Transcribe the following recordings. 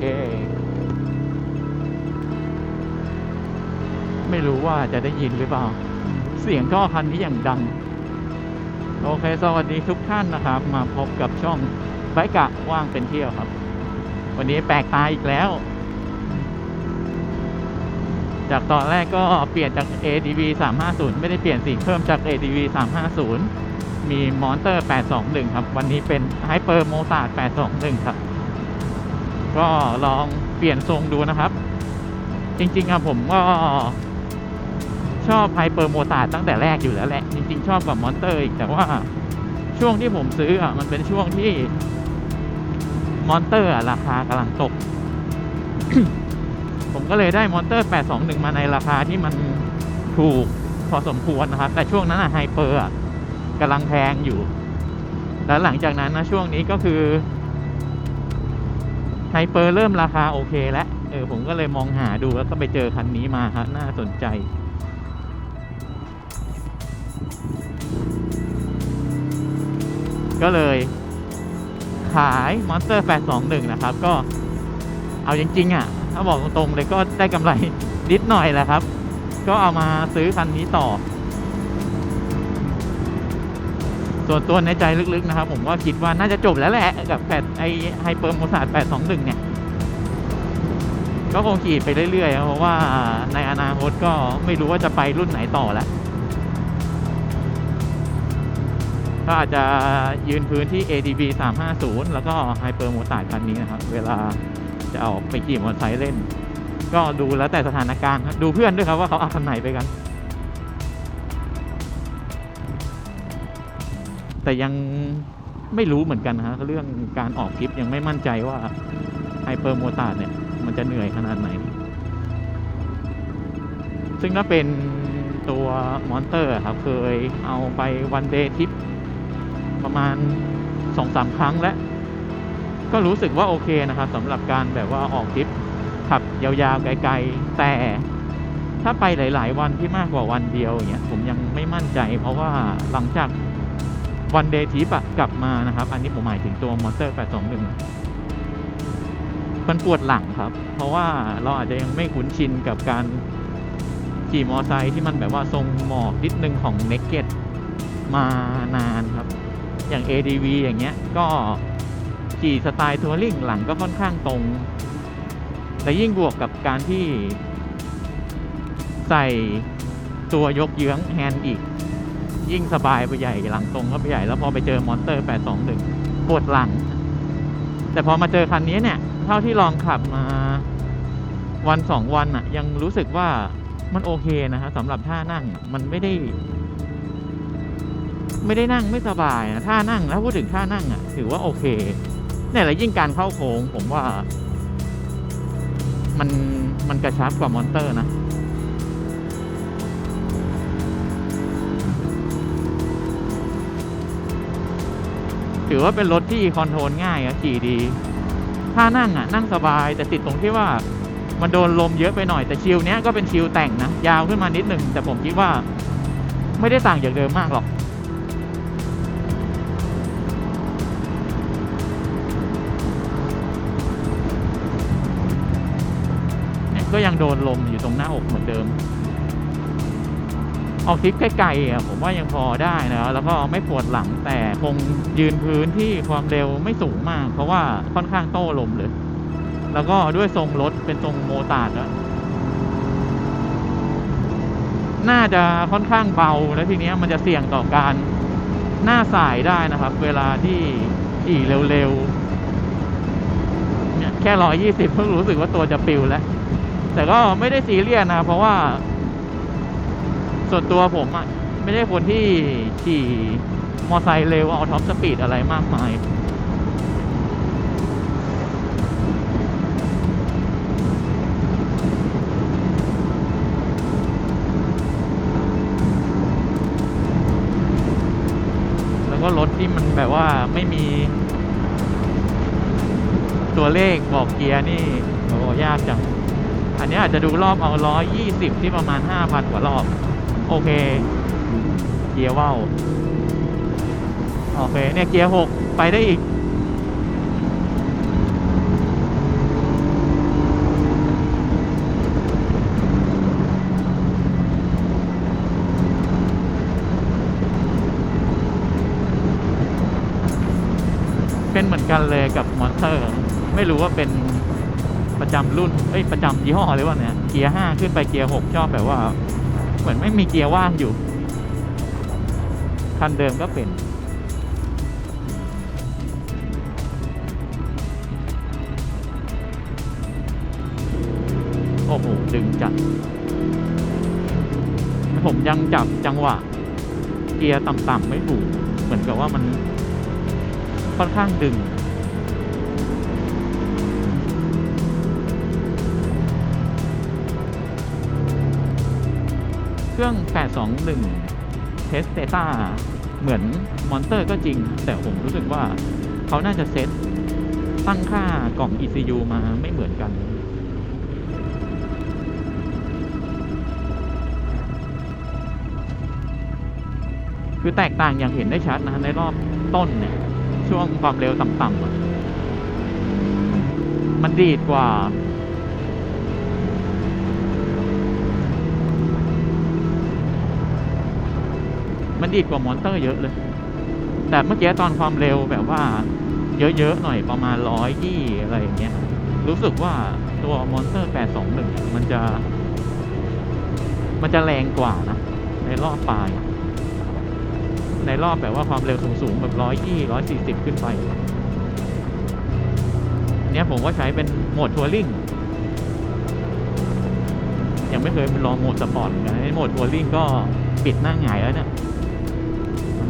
เค ไม่รู้ว่าจะได้ยินหรือเปล่า เสียงท่อคันนี้อย่างดัง โอเค สวัสดีทุกท่านนะครับ มาพบกับช่องไบกะว่างเป็นเที่ยวครับ วันนี้แปลกตาอีกแล้ว จากตอนแรกก็เปลี่ยนจาก ADV 350 ไม่ได้เปลี่ยนสีเพิ่มจาก ADV 350มีมอนเตอร์ 821 ครับ วันนี้เป็น Hyper m o t a 821 ครับ ก็ลองเปลี่ยนทรงดูนะครับ จริงๆอะผมก็ชอบ Hyper m o t a ตั้งแต่แรกอยู่แล้วแหละ จริง ๆ ชอบกับมอนเตอร์อีกแต่ว่าช่วงที่ผมซื้ออะมันเป็นช่วงที่มอนเตอร์ราคากำลังตก ผมก็เลยได้มอนเตอร์ 821 มาในราคาที่มันถูกพอสมควรนะครับ แต่ช่วงนั้นอะไฮเปอร์กำลังแพงอยู่ แล้วหลังจากนั้นนะช่วงนี้ก็คือ ไฮเปอร์เริ่มราคาโอเคแล้ว เออผมก็เลยมองหาดูแล้วก็ไปเจอคันนี้มาครับน่าสนใจ ก็เลย ขายมอนสเตอร์821 นะครับ ก็เอาจริงๆอะ ถ้าบอกตรงๆเลยก็ได้กำไรนิดหน่อยแหละครับ ก็เอามาซื้อคันนี้ต่อ ส่วนตัวในใจลึกๆนะครับ ผมก็คิดว่าน่าจะจบแล้วแหละ กับแปดไอไฮเปอร์โมซาร์821 เนี่ย ก็คงขี่ไปเรื่อยๆ เพราะว่าในอนาคตก็ไม่รู้ว่าจะไปรุ่นไหนต่อแล้วก็อาจจะยืนพื้นที่ ADB 350 แล้วก็ Hyper m o t a r คันนี้นะครับ เวลาจะออกไปขี่มอเตอร์ไซค์เล่น ก็ดูแล้วแต่สถานการณ์ดูเพื่อนด้วยครับว่าเขาเอาคันไหนไปกัน แต่ยังไม่รู้เหมือนกันฮะเรื่องการออกทริปยังไม่มั่นใจว่า Hyper m o t a r เนี่ย มันจะเหนื่อยขนาดไหน ซึ่งถ้าเป็นตัวมอนเตอร์ครับเคยเอาไปวันเดย์ทริปประมาณสองสามครั้งแล้ว ก็รู้สึกว่าโอเคนะครับสำหรับการแบบว่าออกทริปขับยาวๆ ไกลๆ แต่ถ้าไปหลาย ๆ วันที่มากกว่าวันเดียวเนี่ยผมยังไม่มั่นใจ เพราะว่าหลังจาก วันเดย์ทริปอะกลับมานะครับ อันนี้ผมหมายถึงตัวมอเตอร์821มันปวดหลังครับ เพราะว่าเราอาจจะยังไม่คุ้นชินกับการขี่มอไซค์ที่มันแบบว่าทรงหมอกนิดนึงของเนกเก็ตมานานครับ อย่าง ADV อย่างเงี้ย ก็ขี่สไตล์ทัวริงหลังก็ค่อนข้างตรงแต่ยิ่งบวกกับการที่ใส่ตัวยกเยื้องแฮนด์อีก ยิ่งสบายไปใหญ่หลังตรงก็ไปใหญ่แล้วพอไปเจอมอนเตอร์ 821ปวดหลัง แต่พอมาเจอคันนี้เนี่ย เท่าที่ลองขับมาวันสองวันอะยังรู้สึกว่ามันโอเคนะฮะสำหรับท่านั่งมันไม่ได้ ไม่ได้นั่งไม่สบายนะท่านั่งแล้วพูดถึงท่านั่งอะถือว่าโอเคเนี่ยแหละยิ่งการเข้าโค้งผมว่า มันมันกระชับกว่ามอนเตอร์นะ ถือว่าเป็นรถที่คอนโทรลง่ายอะขี่ดี ถ้านั่งอะนั่งสบายแต่ติดตรงที่ว่ามันโดนลมเยอะไปหน่อยแต่ชิลเนี้ยก็เป็นชิลแต่งนะ ยาวขึ้นมานิดหนึ่งแต่ผมคิดว่าไม่ได้ต่างจากเดิมมากหรอก ก็ยังโดนลมอยู่ตรงหน้าอกเหมือนเดิม ออกทริปไกลๆอะผมว่ายังพอได้นะแล้วก็ไม่ปวดหลังแต่คงยืนพื้นที่ความเร็วไม่สูงมาก เพราะว่าค่อนข้างโต้ลมเลย แล้วก็ด้วยทรงรถเป็นทรงโมตาร์ดอะน่าจะค่อนข้างเบาแล้วทีเนี้ยมันจะเสี่ยงต่อการหน้าสายได้นะครับ เวลาที่ขี่เร็วๆเนี่ยแค่ร้อยยี่สิบเพิ่งรู้สึกว่าตัวจะปิวแล้ว แต่ก็ไม่ได้ซีเรียสนะ เพราะว่า ส่วนตัวผมอะไม่ได้คนที่ขี่มอไซค์เร็วเอาท็อปสปีดอะไรมากมาย แล้วก็รถที่มันแบบว่าไม่มี ตัวเลขบอกเกียร์นี่โอ้ยากจัง อันนี้อาจจะดูรอบเอาร้อยยี่สิบที่ประมาณห้าพันกว่ารอบ โอเค เกียร์ว่าวโอเค เนี่ย เกียร์หกไปได้อีก เป็นเหมือนกันเลยกับมอนเตอร์ ไม่รู้ว่าเป็นประจำรุ่น เอ้ย ประจำยี่ห้อหรือว่าเนี่ย เกียร์ห้าขึ้นไปเกียร์หกชอบแบบว่า เหมือนไม่มีเกียร์ว่างอยู่คันเดิมก็เป็นโอ้โหดึงจัด ผมยังจับจังหวะ เกียร์ต่ำๆไม่ถูก เหมือนกับว่ามันค่อนข้างดึง รื่อง 821เทสเตต้าเหมือนมอนเตอร์ก็จริง แต่ผมรู้สึกว่าเขาน่าจะเซตตั้งค่ากล่อง ECU มาไม่เหมือนกัน คือแตกต่างอย่างเห็นได้ชัดนะ ในรอบต้นเนี่ย ช่วงความเร็วต่ำๆมันดีดกว่า มันดีดกว่ามอนเตอร์เยอะเลย แต่เมื่อกี้ตอนความเร็วแบบว่า เยอะๆหน่อยประมาณร้อยยี่อะไรอย่างเงี้ย รู้สึกว่าตัวมอนเตอร์821มันจะ มันจะแรงกว่านะ ในรอบปลาย ในรอบแบบว่าความเร็วสูงๆแบบร้อยยี่ร้อยสี่สิบขึ้นไปเนี้ยผมก็ใช้เป็นโหมดทัวริงยังไม่เคยไปลองโหมดสปอร์ตนกันโหมดทัวริงก็ปิดหน้าหงายแล้วเนี่ย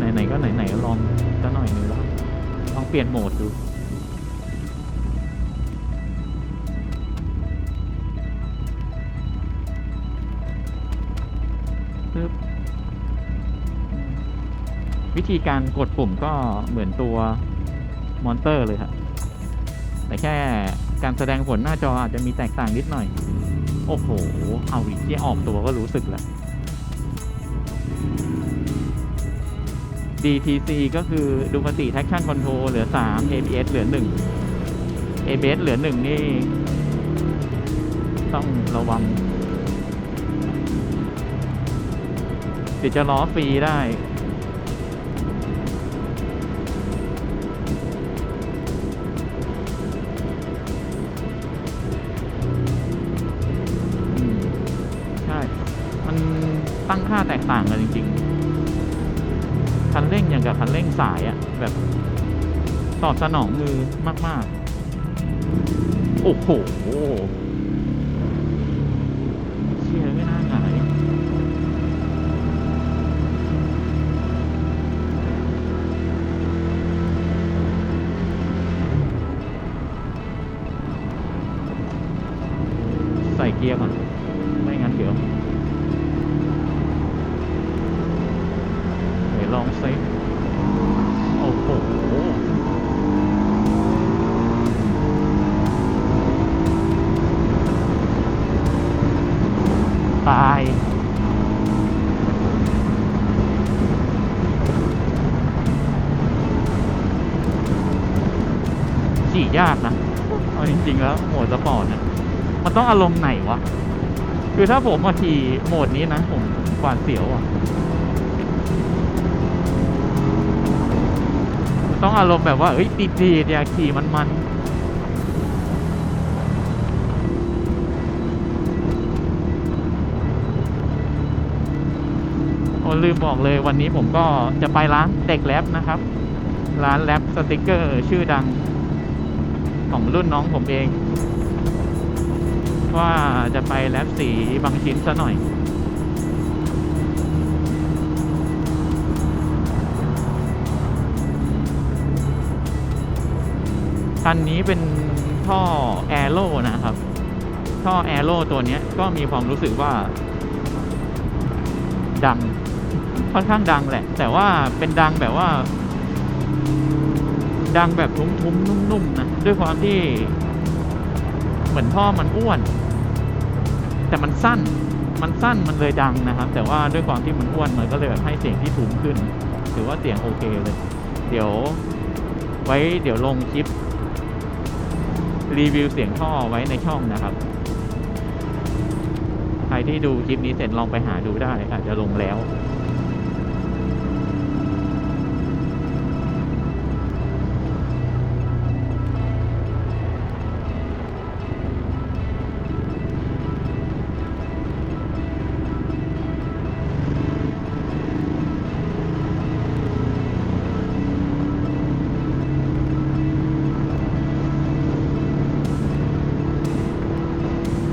ไหนๆก็ไหนๆก็ลองสักหน่อยนึงแล้วลองเปลี่ยนโหมดดูปึ๊บวิธีการกดปุ่มก็เหมือนตัวมอนเตอร์เลยครับแต่แค่การแสดงผลหน้าจออาจจะมีแตกต่างนิดหน่อย โอ้โห เอาอีกที่ออกตัวก็รู้สึกแล้ว DTC ก็คือ Ducati Traction Control เหลือ 3 ABS เหลือ 1 ABS เหลือ 1 นี่ ต้องระวังเดี๋ยวจะล้อฟรีได้ใช่ มันตั้งค่าแตกต่างกันจริง ๆ คันเร่งอย่างกับคันเร่งสายอะแบบตอบสนองมือมาก ๆ โอ้โห ยากนะเอาจริง ๆ แล้วโหมดสปอร์ตเนี่ยมันต้องอารมณ์ไหนวะ คือถ้าผมมาขี่โหมดนี้นะผมหวาดเสียวอะ่ะต้องอารมณ์แบบว่าเอ้ยดีดีเนี่ยขี่มันมันโอ้ลืมบอกเลยวันนี้ผมก็จะไปร้านเด็กแรปนะครับ ร้านแรปสติกเกอร์ ชื่อดัง ของรุ่นน้องผมเอง ว่าจะไปแรปสีบางชิ้นซะหน่อย คันนี้เป็นท่อแอโร่นะครับ ท่อแอโร่ตัวนี้ก็มีความรู้สึกว่า ดังค่อนข้างดังแหละ แต่ว่าเป็นดังแบบว่า ดังแบบทุ้มๆนุ่มๆนะด้วยความที่ เหมือนท่อมันอ้วน แต่มันสั้น มันสั้นมันเลยดังนะครับ แต่ว่าด้วยความที่มันอ้วนมันก็เลยแบบให้เสียงที่ทุ้มขึ้น ถือว่าเสียงโอเคเลย เดี๋ยว ไว้เดี๋ยวลงคลิป รีวิวเสียงท่อไว้ในช่องนะครับใครที่ดูคลิปนี้เสร็จลองไปหาดูได้อาจจะลงแล้ว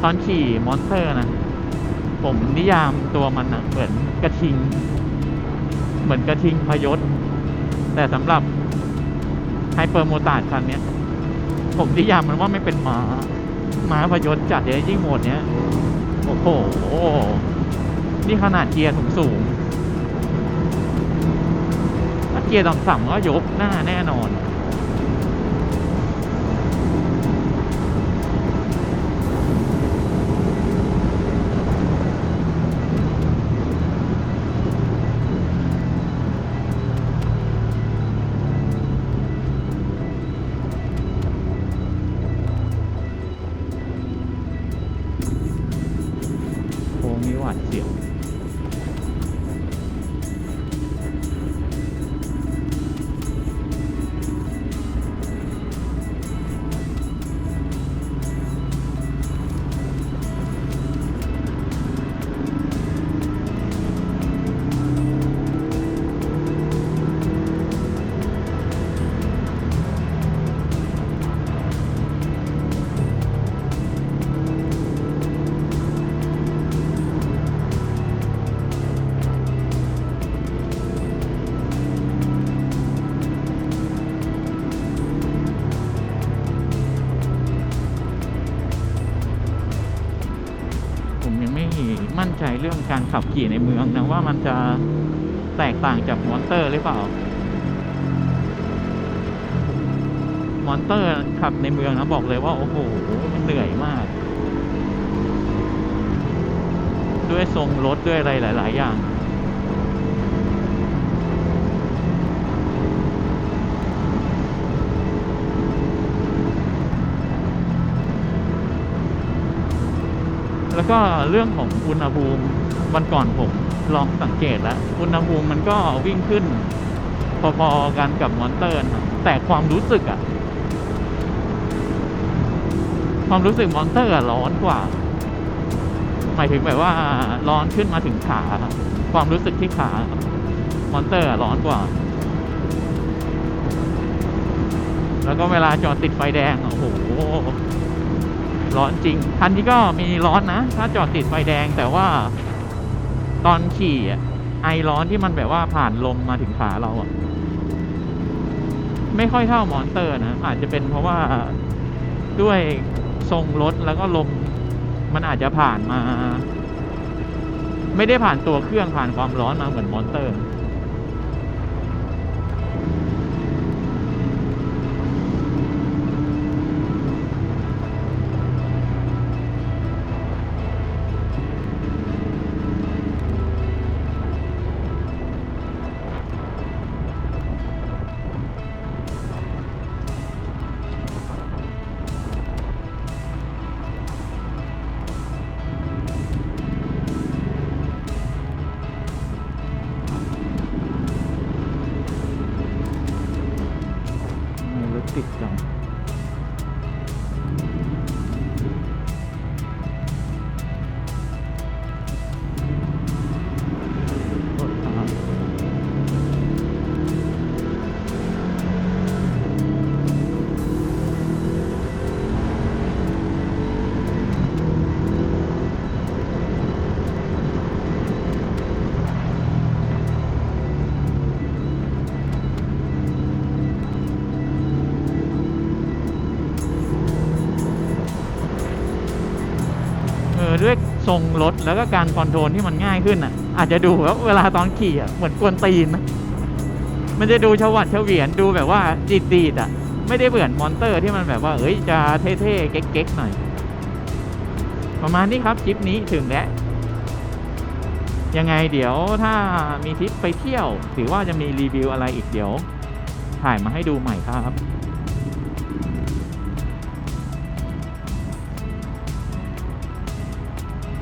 ตอนขี่มอนสเตอร์นะ ผมนิยามตัวมันอะเหมือนกระทิง เหมือนกระทิงพยศ แต่สำหรับไฮเปอร์โมตาดคันเนี้ยผมนิยามมันว่าไม่เป็นหมาม้าพยศจัดเลยยิ่งโหมดเนี้ย โอ้โห นี่ขนาดเกียร์สูงสูงถ้าเกียร์ต่ำๆก็ยกหน้าแน่นอน รื่องการขับขี่ในเมืองนะว่ามันจะแตกต่างจากมอนเตอร์หรือเปล่ามอนเตอร์ขับในเมืองนะบอกเลยว่าโอ้โหมันเหนื่อยมาก ด้วยทรงรถด้วยอะไรหลาย ๆ อย่าง แล้วก็เรื่องของอุณหภูมิวันก่อนผมลองสังเกตแล้ว อุณหภูมิมันก็วิ่งขึ้น พอๆกันกับมอนเตอร์ แต่ความรู้สึกอะความรู้สึกมอนเตอร์ร้อนกว่า หมายถึงแบบว่าร้อนขึ้นมาถึงขา ความรู้สึกที่ขามอนเตอร์ร้อนกว่า แล้วก็เวลาจอดติดไฟแดงโอ้โห ร้อนจริง คันนี้ก็มีร้อนนะ ถ้าจอดติดไฟแดงแต่ว่า ตอนขี่ไอร้อนที่มันแบบว่าผ่านลมมาถึงขาเราอะไม่ค่อยเท่ามอนสเตอร์นะ อาจจะเป็นเพราะว่าด้วยทรงรถแล้วก็ลมมันอาจจะผ่านมา ไม่ได้ผ่านตัวเครื่องผ่านความร้อนมาเหมือนมอนสเตอร์ ทรงรถแล้วก็การคอนโทรลที่มันง่ายขึ้นอะ อาจจะดูว่าเวลาตอนขี่อะเหมือนกวนตีนนะมันจะดูชวัดเฉวียนดูแบบว่าจีดดีดอะ ไม่ได้เหมือนมอนเตอร์ที่มันแบบว่า เอ้ยจะเท่ๆเก๊กๆหน่อย ประมาณนี้ครับคลิปนี้ถึงแล้วยังไงเดี๋ยวถ้ามีทริปไปเที่ยว หรือว่าจะมีรีวิวอะไรอีกเดี๋ยว ถ่ายมาให้ดูใหม่ครับ